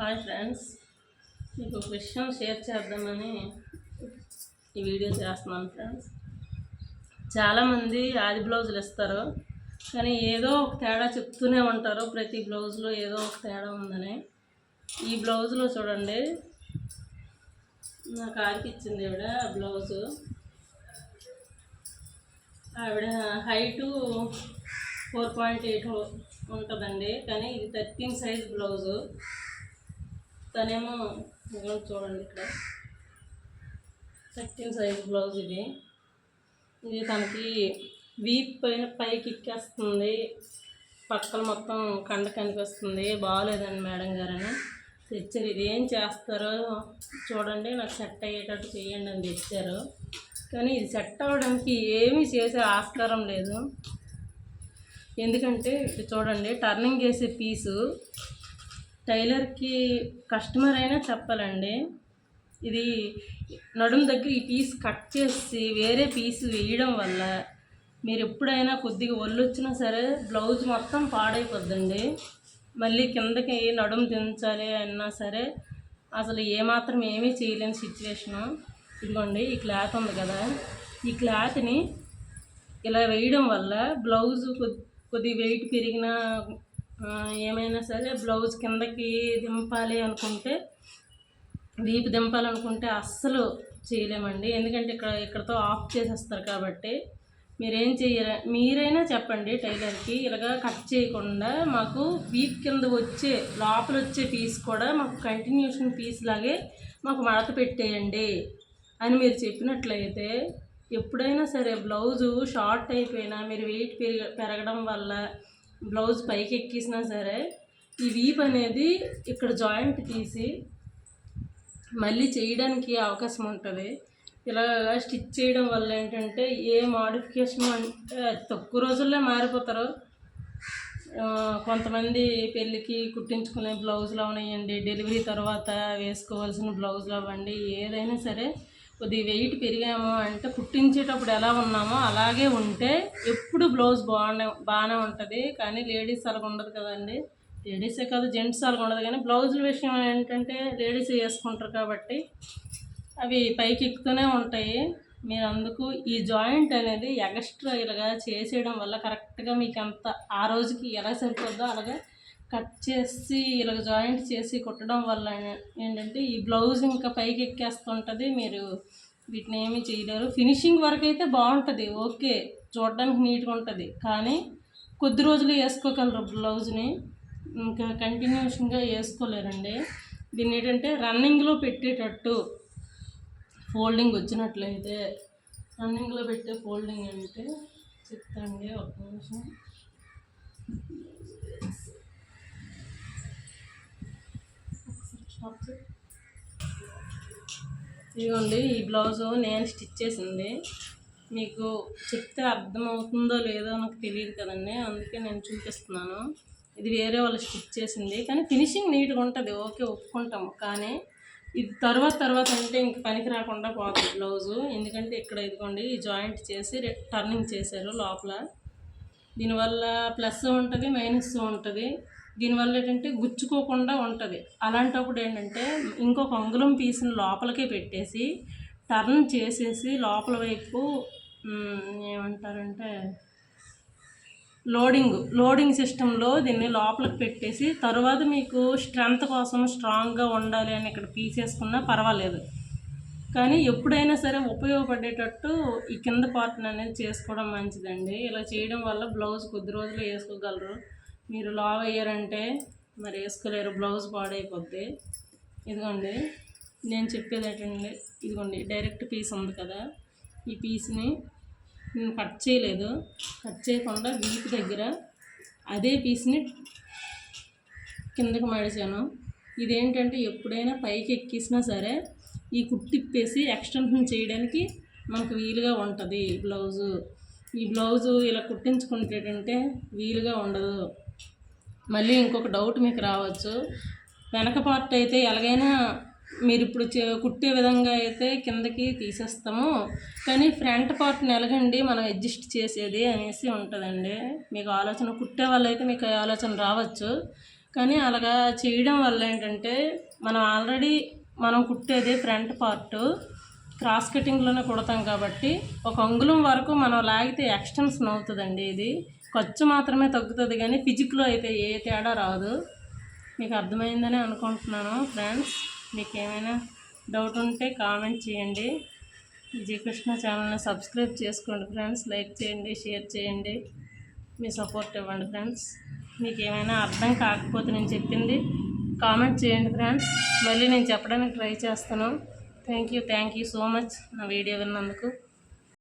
Hi friends మీకు ఒక విషయం షేర్ చేద్దామని ఈ వీడియో చేస్తున్నాను ఫ్రెండ్స్ చాలామంది ఆది బ్లౌజులు ఇస్తారు కానీ ఏదో ఒక తేడా చెప్తూనే ఉంటారు ప్రతి బ్లౌజ్లో ఏదో ఒక తేడా ఉందని. ఈ బ్లౌజ్లో చూడండి నా కారికి ఇచ్చింది ఆవిడ బ్లౌజు ఆవిడ హైటు ఫోర్ పాయింట్ ఎయిట్ ఉంటుందండి కానీ ఇది థర్టీన్ సైజ్ బ్లౌజు తనేమో చూడండి ఇక్కడ. థర్టీన్ సైజ్ బ్లౌజ్ ఇది. ఇది తనకి వీప్ పైన పైకి ఎక్కేస్తుంది. పక్కన మొత్తం కండ కనిపిస్తుంది. బాగాలేదండి మేడం గారని. తెచ్చారు. ఇది ఏం చేస్తారో చూడండి. నాకు సెట్ అయ్యేటట్టు చేయండి అని తెచ్చారు. కానీ ఇది సెట్ అవ్వడానికి ఏమీ చేసే ఆస్కారం లేదు. ఎందుకంటే ఇక్కడ చూడండి టర్నింగ్ చేసే పీసు టైలర్కి కస్టమర్ అయినా చెప్పాలండి. ఇది నడుము దగ్గర ఈ పీస్ కట్ చేసి వేరే పీస్ వేయడం వల్ల మీరు ఎప్పుడైనా కొద్దిగా ఒళ్ళు వచ్చినా సరే బ్లౌజ్ మొత్తం పాడైపోద్దండి. మళ్ళీ కిందకి నడుము దించాలి అన్నా సరే అసలు ఏమాత్రం ఏమీ చేయలేని సిచ్యువేషను. ఇదిగోండి ఈ క్లాత్ ఉంది కదా. ఈ క్లాత్ని ఇలా వేయడం వల్ల బ్లౌజ్ కొద్ది వెయిట్ పెరిగినా ఏమైనా సరే బ్లౌజ్ కిందకి దింపాలి అనుకుంటే వీపు దింపాలనుకుంటే అస్సలు చేయలేమండి. ఎందుకంటే ఇక్కడ ఇక్కడతో ఆఫ్ చేసేస్తారు కాబట్టి మీరేం చేయరా మీరైనా చెప్పండి టైలర్కి ఇలాగా కట్ చేయకుండా మాకు వీప్ కింద వచ్చే లోపల వచ్చే పీస్ కూడా మాకు కంటిన్యూషన్ పీస్ లాగే మాకు మడత పెట్టేయండి అని మీరు చెప్పినట్లయితే ఎప్పుడైనా సరే బ్లౌజు షార్ట్ అయిపోయినా మీరు వెయిట్ పెరగడం వల్ల బ్లౌజ్ పైకి ఎక్కేసినా సరే ఈ వీప్ అనేది ఇక్కడ జాయింట్ తీసి మళ్ళీ చేయడానికి అవకాశం ఉంటుంది. ఇలా స్టిచ్ చేయడం వల్ల ఏంటంటే ఏ మాడిఫికేషన్ అంటే తక్కువ రోజుల్లో మారిపోతారు. కొంతమంది పెళ్ళికి కుట్టించుకునే బ్లౌజులు అవనివ్వండి డెలివరీ తర్వాత వేసుకోవాల్సిన బ్లౌజులు అవ్వండి ఏదైనా సరే కొద్దిగా వెయిట్ పెరిగాము అంటే కుట్టించేటప్పుడు ఎలా ఉన్నామో అలాగే ఉంటే ఎప్పుడు బ్లౌజ్ బాగానే బాగానే ఉంటుంది. కానీ లేడీస్ అలాగ ఉండదు కదండి. లేడీసే కాదు జెంట్స్ అలాగ ఉండదు. కానీ బ్లౌజుల విషయం ఏంటంటే లేడీస్ వేసుకుంటారు కాబట్టి అవి పైకి ఎక్కుతూనే ఉంటాయి. మీరు అందుకు ఈ జాయింట్ అనేది ఎక్స్ట్రా ఇలాగా చేసేయడం వల్ల కరెక్ట్గా మీకు అంత ఆ రోజుకి ఎలా సరిపోద్దో అలాగే కట్ చేసి ఇలాగ జాయింట్ చేసి కుట్టడం వల్ల ఏంటంటే ఈ బ్లౌజ్ ఇంకా పైకి ఎక్కేస్తుంటుంది. మీరు వీటిని ఏమీ చేయలేరు. ఫినిషింగ్ వరకు అయితే బాగుంటుంది. ఓకే చూడడానికి నీట్గా ఉంటుంది. కానీ కొద్ది రోజులు వేసుకోగలరు బ్లౌజ్ని ఇంకా కంటిన్యూషన్గా వేసుకోలేరండి. దీన్ని ఏంటంటే రన్నింగ్లో పెట్టేటట్టు ఫోల్డింగ్ వచ్చినట్లయితే రన్నింగ్లో పెట్టే ఫోల్డింగ్ అంటే చెప్తాండి ఒక నిమిషం. ఇదిగోండి ఈ బ్లౌజు నేను స్టిచ్ చేసింది. మీకు చెప్తే అర్థమవుతుందో లేదో నాకు తెలియదు కదండి అందుకే నేను చూపిస్తున్నాను. ఇది వేరే వాళ్ళు స్టిచ్ చేసింది కానీ ఫినిషింగ్ నీట్గా ఉంటుంది. ఓకే ఒప్పుకుంటాము కానీ ఇది తర్వాత తర్వాత అంటే ఇంక పనికి రాకుండా పోతుంది బ్లౌజు. ఎందుకంటే ఇక్కడ ఇదిగోండి ఈ జాయింట్ చేసి టర్నింగ్ చేశారు లోపల. దీనివల్ల ప్లస్ ఉంటుంది మైనస్ ఉంటుంది. దీనివల్ల ఏంటంటే గుచ్చుకోకుండా ఉంటుంది. అలాంటప్పుడు ఏంటంటే ఇంకొక అంగుళం పీస్ని లోపలికే పెట్టేసి టర్న్ చేసేసి లోపల వైపు ఏమంటారంటే లోడింగ్ లోడింగ్ సిస్టంలో దీన్ని లోపలికి పెట్టేసి తర్వాత మీకు స్ట్రెంత్ కోసం స్ట్రాంగ్గా ఉండాలి అని ఇక్కడ పీసేసుకున్నా పర్వాలేదు. కానీ ఎప్పుడైనా సరే ఉపయోగపడేటట్టు ఈ కింద పార్ట్ని అనేది చేసుకోవడం మంచిదండి. ఇలా చేయడం వల్ల బ్లౌజ్ కొద్ది రోజులు వేసుకోగలరు. మీరు లావ్ అయ్యారంటే మరి వేసుకోలేరు బ్లౌజ్ పాడైపోద్ది. ఇదిగోండి నేను చెప్పేది ఏంటండి ఇదిగోండి డైరెక్ట్ పీస్ ఉంది కదా ఈ పీస్ని నేను కట్ చేయలేదు. కట్ చేయకుండా వీపు దగ్గర అదే పీస్ని కిందకి మడిచాను ఇదేంటంటే ఎప్పుడైనా పైకి ఎక్కిసినా సరే ఈ కుట్టిప్పేసి ఎక్స్టెన్షన్ చేయడానికి మనకు వీలుగా ఉంటుంది బ్లౌజు. ఈ బ్లౌజు ఇలా కుట్టించుకుంటేటంటే వీలుగా ఉండదు. మళ్ళీ ఇంకొక డౌట్ మీకు రావచ్చు. వెనక పార్ట్ అయితే ఎలాగైనా మీరు ఇప్పుడు చే- కుట్టే విధంగా అయితే కిందకి తీసేస్తాము. కానీ ఫ్రంట్ పార్ట్ని ఎలాగండి మనం అడ్జస్ట్ చేసేది అనేసి ఉంటుందండి. మీకు ఆలోచన కుట్టే వాళ్ళైతే మీకు ఆలోచన రావచ్చు. కానీ అలాగా చేయడం వల్ల ఏంటంటే మనం ఆల్రెడీ మనం కుట్టేది ఫ్రంట్ పార్ట్ క్రాస్ కటింగ్లోనే కుడతాం కాబట్టి ఒక అంగుళం వరకు మనం లాగితే ఎక్స్టెన్షన్ అవుతుందండి ఇది. ఖర్చు మాత్రమే తగ్గుతుంది కానీ ఫిజిక్లో అయితే ఏ తేడా రాదు. మీకు అర్థమైందని అనుకుంటున్నాను ఫ్రెండ్స్. మీకు ఏమైనా డౌట్ ఉంటే కామెంట్ చేయండి. విజయకృష్ణ ఛానల్ని సబ్స్క్రైబ్ చేసుకోండి ఫ్రెండ్స్. లైక్ చేయండి షేర్ చేయండి. మీ సపోర్ట్ ఇవ్వండి ఫ్రెండ్స్. మీకు ఏమైనా అర్థం కాకపోతే నేను చెప్పింది కామెంట్ చేయండి ఫ్రెండ్స్. మళ్ళీ నేను చెప్పడానికి ట్రై చేస్తాను. Thank you thank you so much నా వీడియో విన్నందుకు.